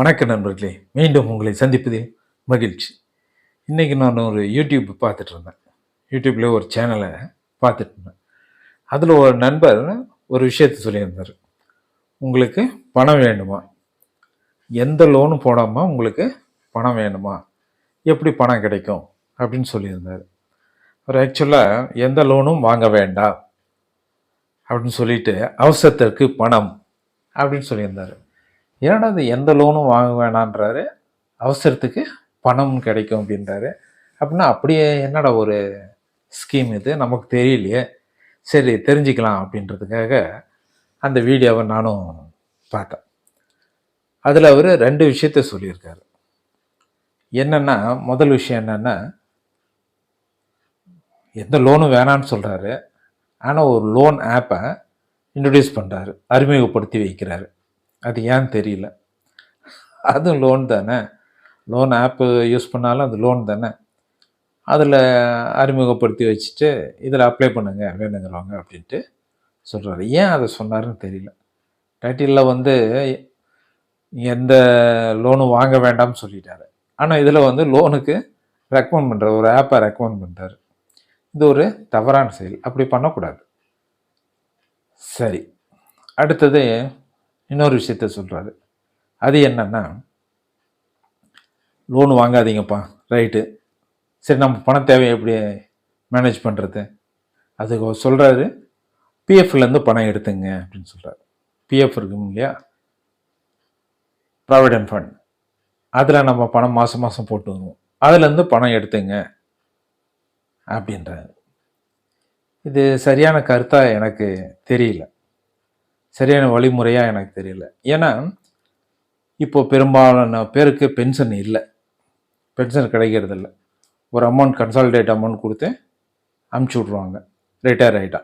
வணக்க நண்பர்களே மீண்டும் உங்களை சந்திப்பதில் மகிழ்ச்சி. இன்றைக்கி நான் ஒரு யூடியூப் பார்த்துட்டு இருந்தேன். யூடியூப்பில் ஒரு சேனலை பார்த்துட்டு இருந்தேன். அதில் ஒரு நண்பர் ஒரு விஷயத்தை சொல்லியிருந்தார். உங்களுக்கு பணம் வேண்டுமா? எந்த லோனும் போடாமல் உங்களுக்கு பணம் வேணுமா எப்படி பணம் கிடைக்கும்? அப்படின்னு சொல்லியிருந்தார். அவர் ஆக்சுவலாக எந்த லோனும் வாங்க வேண்டாம். அப்படின்னு சொல்லிட்டு அவசரத்திற்கு பணம் அப்படின்னு சொல்லியிருந்தார். ஏன்னா அது எந்த லோனும் வாங்க வேணான்றாரு அவசரத்துக்கு பணம் கிடைக்கும் அப்படின்றாரு. அப்படின்னா அப்படியே என்னடா ஒரு ஸ்கீம் இது? நமக்கு தெரியலையே. சரி தெரிஞ்சுக்கலாம் அப்படின்றதுக்காக அந்த வீடியோவை நானும் பார்த்தேன். அதில் அவர் ரெண்டு விஷயத்த சொல்லியிருக்காரு. என்னென்னா முதல் விஷயம் என்னென்னா எந்த லோனும் வேணான்னு சொல்கிறாரு ஆனால் ஒரு லோன் ஆப்பை இன்ட்ரடியூஸ் பண்ணுறாரு அறிமுகப்படுத்தி வைக்கிறாரு. அது ஏன்னு தெரியல? அதுவும் லோன் தானே? லோன் ஆப்பு யூஸ் பண்ணாலும் அது லோன் தானே? அதில் அறிமுகப்படுத்தி வச்சுட்டு இதில் அப்ளை பண்ணுங்க வேணுங்கிறவங்க அப்படின்ட்டு சொல்கிறாரு ஏன் அதை சொன்னாருன்னு தெரியல. டைட்டிலில் வந்து எந்த லோனும் வாங்க வேண்டாம்னு சொல்லிட்டாரு. ஆனால் இதில் வந்து லோனுக்கு ரெக்கமெண்ட் பண்ணுறாரு ஒரு ஆப்பை ரெக்கமெண்ட் பண்ணுறாரு இது ஒரு தவறான செயல். அப்படி பண்ணக்கூடாது. சரி. அடுத்தது இன்னொரு விஷயத்த சொல்கிறாரு அது என்னன்னா லோன் வாங்காதீங்கப்பா ரைட்டு சரி நம்ம பண தேவையை எப்படி மேனேஜ் பண்ணுறது அதுக்கு சொல்கிறாரு பிஎஃப்லேருந்து பணம் எடுத்துங்க அப்படின்னு சொல்கிறாரு பிஎஃப் இருக்கும் இல்லையா? ப்ராவிடென்ட் ஃபண்ட் அதில் நம்ம பணம் மாதம் மாதம் போட்டு வருவோம். அதுலேருந்து பணம் எடுத்துங்க அப்படின்றாரு. இது சரியான கருத்தாக எனக்கு தெரியல. சரியான வழிமுறையாக எனக்கு தெரியல. ஏன்னா இப்போ பெரும்பாலான பேருக்கு பென்ஷன் இல்லை. பென்ஷன் கிடைக்கிறது இல்லை ஒரு அமௌண்ட் கன்சால்டேட் அமௌண்ட் கொடுத்து அமுச்சு விட்ருவாங்க ரிட்டையர் ஆகிட்டா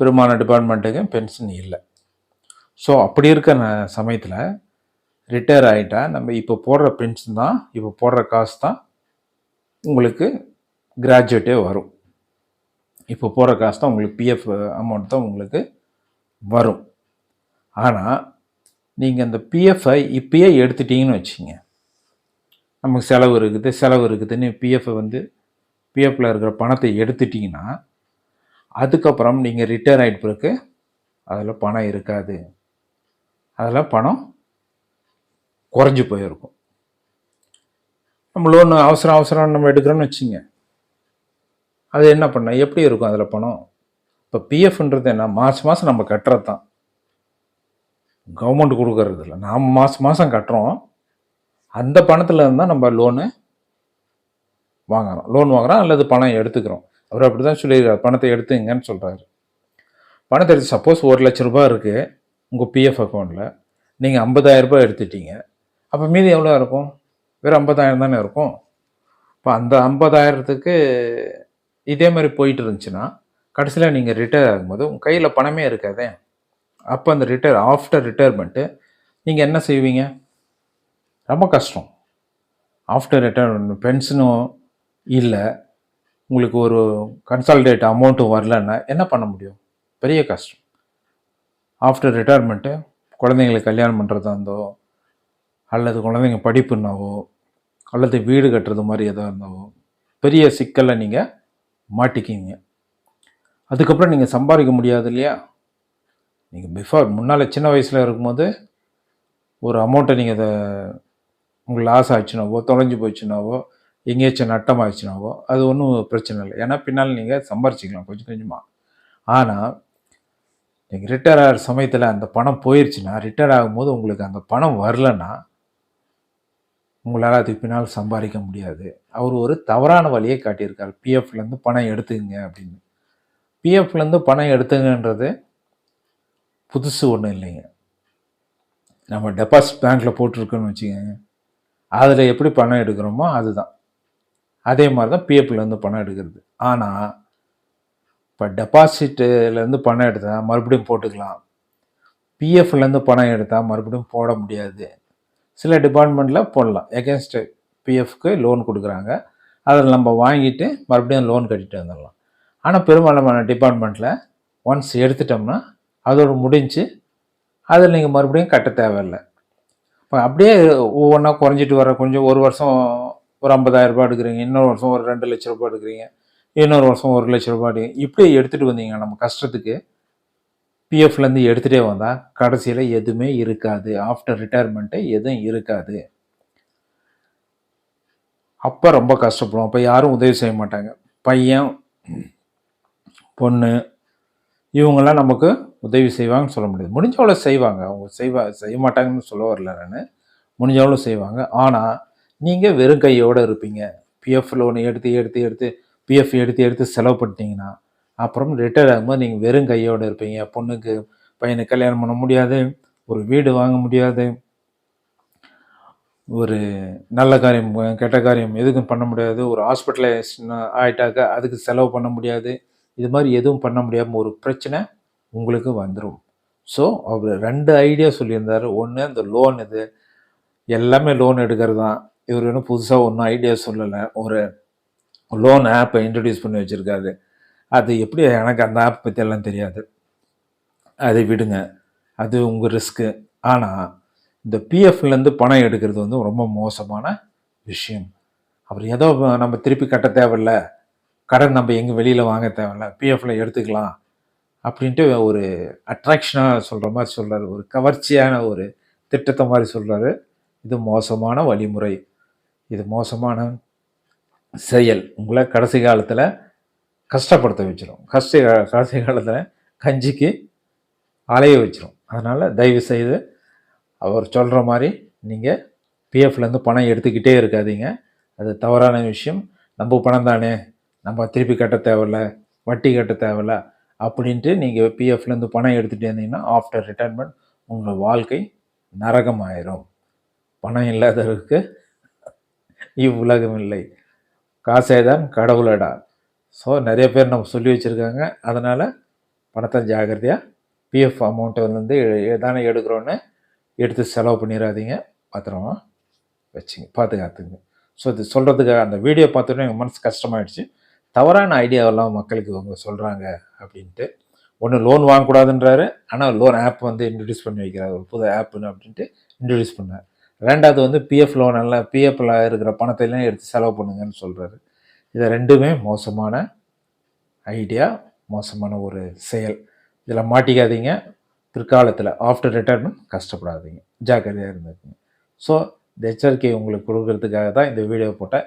பெரும்பாலான டிபார்ட்மெண்ட்டுக்கு பென்ஷன் இல்லை. ஸோ அப்படி இருக்க சமயத்தில் ரிட்டையர் ஆகிட்டா நம்ம இப்போ போடுற பென்ஷன் தான் இப்போ போடுற காசு தான் உங்களுக்கு கிராஜுவேட்டே வரும். இப்போ போடுற காசு தான் உங்களுக்கு பிஎஃப் அமௌண்ட் தான் உங்களுக்கு வரும். ஆனால் நீங்கள் அந்த பிஎஃப்ஐ இப்பயே எடுத்துட்டீங்கன்னு வச்சுங்க. நமக்கு செலவு இருக்குது செலவு இருக்குதுன்னு பிஎஃப்பை வந்து பிஎஃப்பில் இருக்கிற பணத்தை எடுத்துட்டிங்கன்னா அதுக்கப்புறம் நீங்கள் ரிட்டையர் ஆகிட்டு பிறகு அதில் பணம் இருக்காது. அதில் பணம் குறைஞ்சி போயிருக்கும். நம்ம லோன் அவசரம் அவசரம் நம்ம எடுக்கிறோம்னு வச்சுங்க. அது என்ன பண்ண எப்படி இருக்கும் அதில் பணம்? இப்போ பிஎஃப்ன்றது என்ன? மாதம் மாதம் நம்ம கட்டுறது தான் கவர்மெண்ட் கொடுக்கறது இல்லை நாம் மாதம் மாதம் கட்டுறோம். அந்த பணத்தில் இருந்தால் நம்ம லோனு வாங்குறோம். லோன் வாங்குறோம் அல்லது பணம் எடுத்துக்கிறோம். அவர் அப்படி தான் சொல்லியிருக்காரு. பணத்தை எடுத்துங்கன்னு சொல்கிறாரு பணத்தை எடுத்து சப்போஸ் ஒரு லட்ச ரூபாய் இருக்குது உங்கள் பிஎஃப் அக்கௌண்ட்டில் நீங்கள் 50000 ரூபாய் எடுத்துட்டீங்க. அப்போ மீதி எவ்வளோ இருக்கும்? வெறும் ஐம்பதாயிரம் தானே இருக்கும். இப்போ அந்த ஐம்பதாயிரத்துக்கு இதே மாதிரி போயிட்டு இருந்துச்சுன்னா கடைசியில் நீங்கள் ரிட்டையர் ஆகும்போது உங்கள் கையில் பணமே இருக்காதே. அப்போ அந்த ரிட்டையர் ஆஃப்டர் ரிட்டையர்மெண்ட்டு நீங்கள் என்ன செய்வீங்க? ரொம்ப கஷ்டம். ஆஃப்டர் ரிட்டையர்மெண்ட் பென்ஷனும் இல்லை. உங்களுக்கு ஒரு கன்சால்டேட் அமௌண்ட்டும் வரலன்னா என்ன பண்ண முடியும்? பெரிய கஷ்டம். ஆஃப்டர் ரிட்டையர்மெண்ட்டு குழந்தைங்களுக்கு கல்யாணம் பண்ணுறதா இருந்தோ அல்லது குழந்தைங்க படிப்புனாவோ அல்லது வீடு கட்டுறது மாதிரி எதாக இருந்தாவோ பெரிய சிக்கலை நீங்கள் மாட்டிக்கிங்க. அதுக்கப்புறம் நீங்கள் சம்பாதிக்க முடியாது இல்லையா? நீங்கள் பிஃபோர் முன்னால் சின்ன வயசில் இருக்கும்போது ஒரு அமௌண்ட்டை நீங்கள் அதை உங்களுக்கு லாஸ் ஆச்சுனாவோ தொலைஞ்சு போச்சுனாவோ எங்கேயாச்சும் நட்டம் ஆச்சுனாவோ அது ஒன்றும் பிரச்சனை இல்லை. ஏன்னா பின்னால் நீங்கள் சம்பாரிச்சிக்கலாம் கொஞ்சம் கொஞ்சமாக ஆனால் நீங்கள் ரிட்டையர் ஆகிற சமயத்தில் அந்த பணம் போயிடுச்சுன்னா ரிட்டையர் ஆகும்போது உங்களுக்கு அந்த பணம் வரலன்னா உங்களால் அதுக்கு பின்னால் சம்பாதிக்க முடியாது. அவர் ஒரு தவறான வழியை காட்டியிருக்கார். பிஎஃப்லேருந்து பணம் எடுத்துங்க அப்படின்னு. பிஎஃப்லேருந்து பணம் எடுத்துங்கன்றது புதுசு ஒன்றும் இல்லைங்க. நம்ம டெபாசிட் பேங்க்கில் போட்டிருக்கோன்னு வச்சுக்கோங்க. அதில் எப்படி பணம் எடுக்கிறோமோ அதுதான். அதே மாதிரி தான் பிஎஃப்லேருந்து பணம் எடுக்கிறது. ஆனால் இப்போ டெபாசிட்டுலேருந்து பணம் எடுத்தால் மறுபடியும் போட்டுக்கலாம். பிஎஃப்லேருந்து பணம் எடுத்தால் மறுபடியும் போட முடியாது. சில டிபார்ட்மெண்ட்டில் போடலாம். எகென்ஸ்ட் பிஎஃப்க்கு லோன் கொடுக்குறாங்க. அதில் நம்ம வாங்கிட்டு மறுபடியும் லோன் கட்டிட்டு வந்துடலாம். ஆனால் பெரும்பாலான டிபார்ட்மெண்ட்டில் ஒன்ஸ் எடுத்துட்டோம்னா அதோட முடிஞ்சு அதில் நீங்கள் மறுபடியும் கட்ட தேவையில்லை. இப்போ அப்படியே ஒவ்வொன்றா குறைஞ்சிட்டு வர கொஞ்சம் ஒரு வருஷம் ஒரு 50000 ரூபாய் எடுக்கிறீங்க இன்னொரு வருஷம் ஒரு ரெண்டு லட்ச ரூபாய் எடுக்கிறீங்க இன்னொரு வருஷம் ஒரு லட்ச ரூபாய் எடுக்கிறீங்க. இப்படி எடுத்துகிட்டு வந்தீங்க நம்ம கஷ்டத்துக்கு. பிஎஃப்லேருந்து எடுத்துகிட்டே வந்தால் கடைசியில் எதுவுமே இருக்காது. ஆஃப்டர் ரிட்டையர்மெண்ட்டு எதுவும் இருக்காது. அப்போ ரொம்ப கஷ்டப்படும் அப்போ யாரும் உதவி செய்ய மாட்டாங்க. பையன் பொண்ணு இவங்கெல்லாம் நமக்கு உதவி செய்வாங்கன்னு சொல்ல முடியாது. முடிஞ்சவளோ செய்வாங்க. அவங்க செய்வா செய்ய மாட்டாங்கன்னு சொல்ல வரல நான். முடிஞ்சவளோ செய்வாங்க. ஆனால் நீங்கள் வெறும் கையோடு இருப்பீங்க. பிஎஃப் லோன் எடுத்து எடுத்து எடுத்து பிஎஃப் எடுத்து எடுத்து செலவு பண்ணிட்டீங்கன்னா அப்புறம் ரிட்டையர் ஆகும்போது நீங்கள் வெறும் கையோடு இருப்பீங்க. பொண்ணுக்கு பையனுக்கு கல்யாணம் பண்ண முடியாது. ஒரு வீடு வாங்க முடியாது. ஒரு நல்ல காரியம் கெட்ட காரியம் எதுக்கும் பண்ண முடியாது. ஒரு ஹாஸ்பிட்டலைஸ் ஆகிட்டாக்கா அதுக்கு செலவு பண்ண முடியாது. இது மாதிரி எதுவும் பண்ண முடியாமல் ஒரு பிரச்சனை உங்களுக்கு வந்துடும் ஸோ அவர் ரெண்டு ஐடியா சொல்லியிருந்தார். ஒன்று அந்த லோன் இது. எல்லாமே லோன் எடுக்கிறது தான் இவர் இன்னும் புதுசாக ஒன்றும் ஐடியா சொல்லலை. ஒரு லோன் ஆப்பை இன்ட்ரடியூஸ் பண்ணி வச்சுருக்காரு. அது எப்படி எனக்கு அந்த ஆப் பற்றி எல்லாம் தெரியாது. அதை விடுங்க. அது உங்கள் ரிஸ்க்கு ஆனால் இந்த பிஎஃப்லேருந்து பணம் எடுக்கிறது வந்து ரொம்ப மோசமான விஷயம். அவர் ஏதோ நம்ம திருப்பி கட்ட தேவையில்லை. கடன் நம்ம எங்கே வெளியில் வாங்க தேவையில்ல பிஎஃப்ல எடுத்துக்கலாம் அப்படின்ட்டு ஒரு அட்ராக்ஷனாக சொல்கிற மாதிரி சொல்கிறாரு ஒரு கவர்ச்சியான ஒரு திட்டத்தை மாதிரி சொல்கிறாரு இது மோசமான வழிமுறை. இது மோசமான செயல். உங்களை கடைசி காலத்தில் கஷ்டப்படுத்த வச்சிடும் கஷ்ட கடைசி காலத்தில் கஞ்சிக்கு அலைய வச்சிடும் அதனால் தயவு செய்து அவர் சொல்கிற மாதிரி நீங்கள் பிஎஃப்லேருந்து பணம் எடுத்துக்கிட்டே இருக்காதீங்க. அது தவறான விஷயம். நம்ம பணம் தானே. நம்ம திருப்பி கட்ட தேவையில்ல வட்டி கட்ட தேவையில்ல அப்படின்ட்டு நீங்கள் பிஎஃப்லேருந்து பணம் எடுத்துகிட்டு இருந்தீங்கன்னா ஆஃப்டர் ரிட்டைர்மெண்ட் உங்கள் வாழ்க்கை நரகமாயிரும். பணம் இல்லாதவருக்கு இவ்வுலகம் இல்லை. காசே தான் கடவுளடா. ஸோ நிறைய பேர் நம்ம சொல்லி வச்சுருக்காங்க. அதனால் பணத்தை ஜாகிரதையாக பிஎஃப் அமௌண்ட்டிலேருந்து தானே எடுக்கிறோன்னு எடுத்து செலவு பண்ணிடாதீங்க பத்திரமா வச்சுங்க பாதுகாத்துங்க ஸோ இது சொல்கிறதுக்காக அந்த வீடியோ பார்த்தோன்னே எங்கள் மனசு கஷ்டமாயிடுச்சு. தவறான ஐடியாவெல்லாம் மக்களுக்கு அவங்க சொல்கிறாங்க அப்படின்ட்டு. ஒன்று லோன் வாங்கக்கூடாதுன்றாரு. ஆனால் லோன் ஆப் வந்து இன்ட்ரடியூஸ் பண்ணி வைக்கிறார். ஒரு புது ஆப்புன்னு அப்படின்ட்டு இன்ட்ரடியூஸ் பண்ணார். ரெண்டாவது வந்து பிஎஃப் லோன் எல்லாம் பிஎஃப்ல இருக்கிற பணத்தையெல்லாம் எடுத்து செலவு பண்ணுங்கன்னு சொல்கிறாரு இதை ரெண்டுமே மோசமான ஐடியா மோசமான ஒரு செயல். இதில் மாட்டிக்காதீங்க. பிற்காலத்தில் ஆஃப்டர் ரிட்டைர்மெண்ட் கஷ்டப்படாதீங்க. ஜாக்கிரதையாக இருந்துக்குங்க. ஸோ இந்த எச்சரிக்கை உங்களுக்கு கொடுக்கறதுக்காக தான் இந்த வீடியோ போட்டேன்